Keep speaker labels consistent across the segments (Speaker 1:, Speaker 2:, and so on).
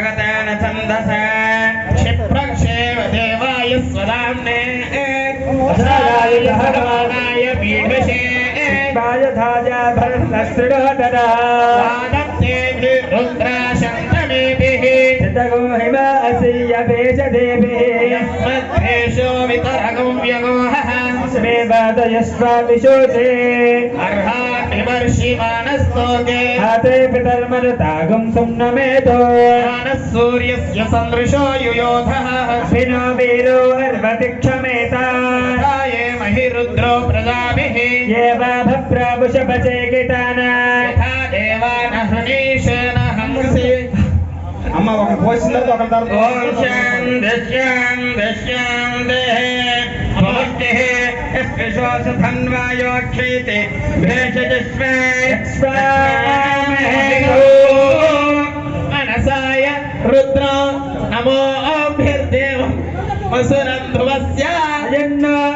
Speaker 1: भगतान छन्दस क्षिप्रक्षेव देवाय स्वदाम्ने भगवानाय पीडशे रुद्राशन्तमेभिः चितगो हिम असीय भेषदेभिः यस्मद्भेषो वितरगं व्यगोहः। स्मे वादयस्वामिशोचे अर्हाभिवर्षिमानस्तोके
Speaker 2: పితర్మనతాగం సున్నమేతో
Speaker 1: ज्ञानः सूर्यस्य सन्दृशो युयोधः
Speaker 2: వినో వీరో అర్వతిక్షమేత
Speaker 1: ये महिरुद्रो प्रजाभिः
Speaker 2: ఏవాభప్రాభుషపచేకితాన
Speaker 1: यथा देवानहनीशेन हंसि
Speaker 3: అమ్మ ఒక పోసిన తర్వాత ఒక తర్వాత
Speaker 1: ॐ शान्ति शान्ति शान्तिः भवत्यः विश्वास धन्वायोक्षेते मनसाय रुद्र।
Speaker 2: नमोऽभ्यर्देवम् वसुरन्धुवस्य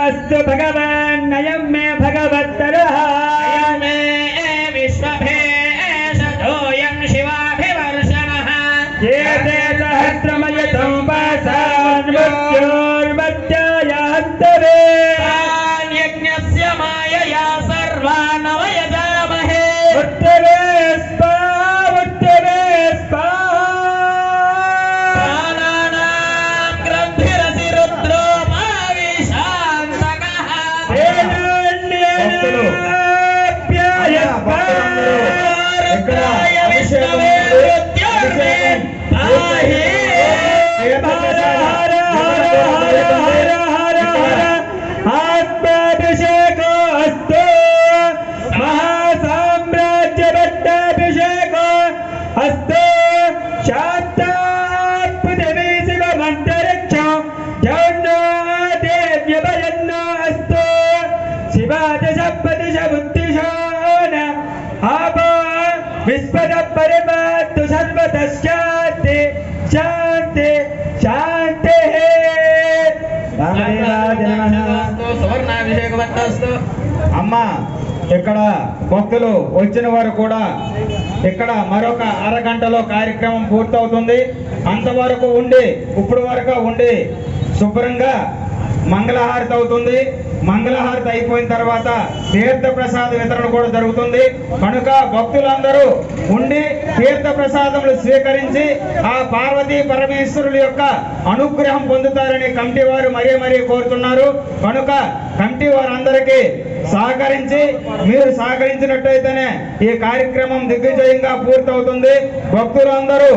Speaker 2: अस्तु भगवान्। नयं
Speaker 1: मे भगवत्तरः। मे
Speaker 2: विश्वभेषधोऽयं शिवाभिवर्षणः। శాంతి శాంతి
Speaker 3: అమ్మ ఇక్కడ భక్తులు వచ్చిన వారు కూడా ఇక్కడ మరొక అరగంటలో కార్యక్రమం పూర్తవుతుంది. అంతవరకు ఉండి ఇప్పుడు వరకు ఉండి శుభ్రంగా మంగళహారతి అవుతుంది. మంగళహారతి అయిపోయిన తర్వాత తీర్థ ప్రసాద వితరణ కూడా జరుగుతుంది. కనుక భక్తులందరూ ఉండి తీర్థ ప్రసాదములు స్వీకరించి ఆ పార్వతీ పరమేశ్వరుల యొక్క అనుగ్రహం పొందుతారని కమిటీ వారు మరీ మరీ కోరుతున్నారు. కనుక కమిటీ వారందరికీ సహకరించి మీరు సహకరించినట్టయితేనే ఈ కార్యక్రమం దిగ్విజయంగా పూర్తవుతుంది. భక్తులు అందరూ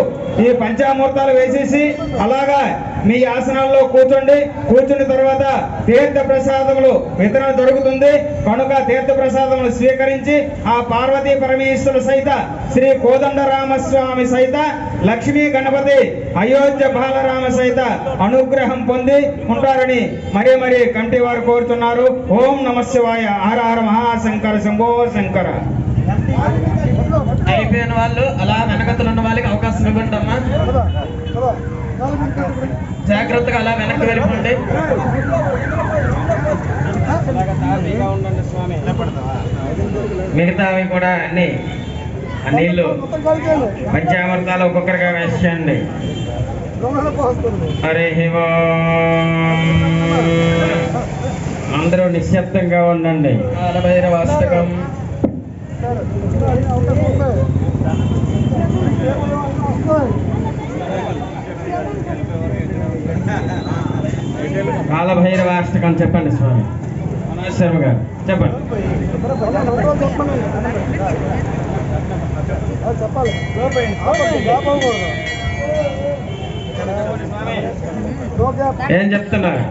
Speaker 3: ఈ పంచామూర్తాలు వేసేసి అలాగా మీ ఆసనాల్లో కూర్చోండి. కూర్చున్న తర్వాత తీర్థ ప్రసాదములు వితరణ జరుగుతుంది. కనుక తీర్థ ప్రసాదములు స్వీకరించి ఆ పార్వతీ పరమేశ్వరు సహిత శ్రీ కోదండరామస్వామి సహిత లక్ష్మీ గణపతి అయోధ్య బాలరామ సహిత అనుగ్రహం పొంది ఉంటారని మరీ మరీ కంటి వారు కోరుతున్నారు. ఓం నమ శివాయ. హర మహాశంకర శంభో శంకర.
Speaker 1: అయిపోయిన వాళ్ళు అలా వెనకతలు ఉన్న వాళ్ళకి అవకాశం ఇవ్వండి అమ్మా. జాగ్రత్తగా అలా వెనక్కి వెళ్ళిపోండి. మిగతావి కూడా అన్ని ఆ నీళ్ళు పంచామృతాలు ఒక్కొక్కరిగా వేసేయండి. హరి. అందరూ నిశ్శబ్దంగా ఉండండి. కాలభైరవాస్తకం కాలభైరవాష్టకం చెప్పండి స్వామి. శర్మ గారు చెప్పండి. ఏం చెప్తున్నారు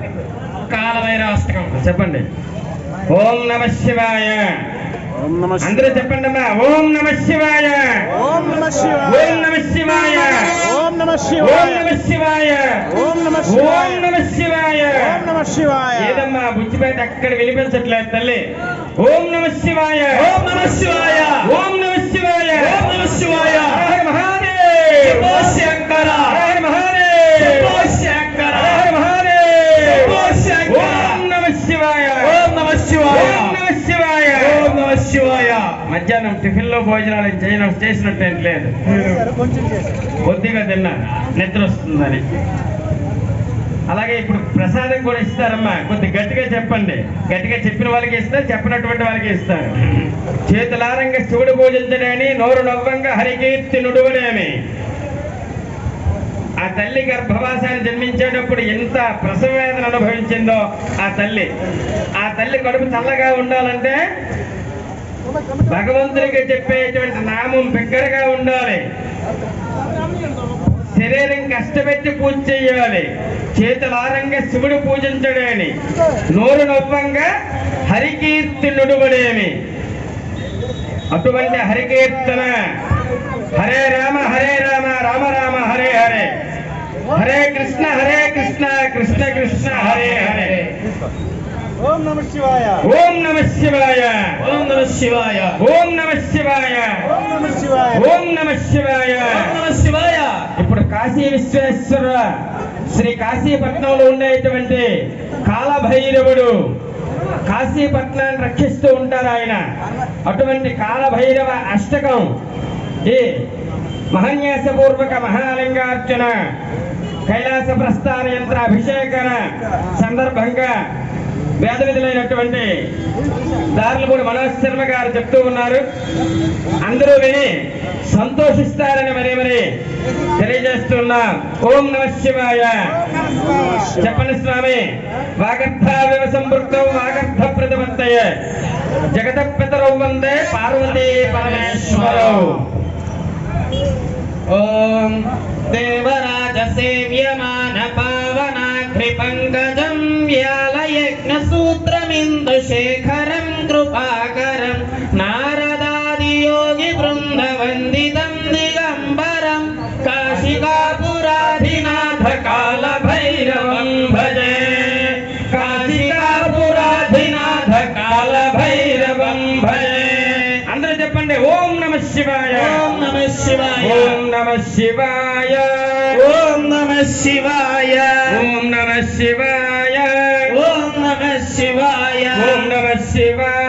Speaker 1: కాలభైరవాష్టకం చెప్పండి ఓం నమ శివాయ
Speaker 4: ఓం నమ
Speaker 1: అందరూ చెప్పండి అమ్మా ఓం నమ శివాయ
Speaker 4: ఓం నమ
Speaker 1: ఓం నమ శివాయ
Speaker 4: ఓం నమ
Speaker 1: ఓం నమ శివాయ
Speaker 4: ఓం నమ
Speaker 1: ఓం నమ శివాయ
Speaker 4: ఓం నమ శివాయ
Speaker 1: ఏదమ్మా బుచ్చిపేట అక్కడ వినిపించట్లేదు తల్లి ఓం నమ శివాయ ఓం నమ శివాయ ఓం నమ శివాయ ఓం నమ శివాయ శంకర శంకర ఓం నమ శివాయ. ఓం నమ శివాయ. ఓం నమ శివాయ. ఓం నమ శివాయ. మధ్యాహ్నం టిఫిన్లో భోజనాలు ఏం చేయను చేసినట్టు ఏం లేదు. కొద్దిగా తిన్నా నిద్ర వస్తుందని. అలాగే ఇప్పుడు ప్రసాదం కూడా ఇస్తారమ్మా. కొద్ది గట్టిగా చెప్పండి. గట్టిగా చెప్పిన వాళ్ళకి ఇస్తారు చెప్పినటువంటి వాళ్ళకి ఇస్తారు. చేతులారంగా శివుడు పూజించడని నోరు నవ్వంగా హరికీర్తి నుడువనేమి. ఆ తల్లి గర్భవాసాన్ని జన్మించేటప్పుడు ఎంత ప్రసవ వేదన అనుభవించిందో ఆ తల్లి. ఆ తల్లి కడుపు చల్లగా ఉండాలంటే భగవంతుడికి చెప్పేటువంటి నామం బిగ్గరగా ఉండాలి. శరీరం కష్టపెట్టి పూజ చేయాలి. చేతులారంగా శివుడు పూజించడేని నోరు నవ్వంగా హరికీర్తి నుడువడేమి అటువంటి హరికీర్తన. హరే రామ హరే రామ రామ రామ హరే హరే. హరే కృష్ణ హరే కృష్ణ కృష్ణ కృష్ణ హరే హరే.
Speaker 5: ఓం నమ శివాయ.
Speaker 1: ఓం నమ శివాయ.
Speaker 4: ఓం నమ శివాయ.
Speaker 1: ఓం నమ శివాయ.
Speaker 5: ఓం నమ శివాయ.
Speaker 1: ఓం నమ శివాయ.
Speaker 4: ఓం నమ శివాయ.
Speaker 1: ఇప్పుడు కాశీ విశ్వేశ్వర శ్రీ కాశీపట్నంలో ఉండేటువంటి కాలభైరవుడు. కాశీపట్నాన్ని రక్షిస్తూ ఉంటారు ఆయన. అటువంటి కాలభైరవ అష్టకం. ఈ మహాన్యాసపూర్వక మహాలింగార్చన కైలాస ప్రస్థాన యంత్ర అభిషేకన సందర్భంగా వేద విధులైనటువంటి దారులపూడి మనోజ్ శర్మ గారు చెప్తూ ఉన్నారు. అందరూ విని సంతోషిస్తారని మరి మరి తెలియజేస్తున్నా. ఓం నమ శివాయ. చెప్పండి స్వామి. వాగర్థావివ సంపృక్తం వాగర్థ ప్రతిపత్తయ జగత పితరౌ వందే పార్వతీ పరమేశ్వరౌ.
Speaker 4: ఓం దేవరాజ సేవ్యమా కాల భైరవం భజే కాశికాపురాధినాథ కాల భైరవం భజే
Speaker 1: అందరూ చెప్పండి ఓం నమ శివాయ।
Speaker 4: ఓం నమ శివాయ।
Speaker 1: ఓం నమ శివాయ।
Speaker 4: ఓం నమ శివాయ।
Speaker 1: ఓం నమ శివాయ।
Speaker 4: ఓం నమ శివాయ।
Speaker 1: ఓం నమ శివాయ।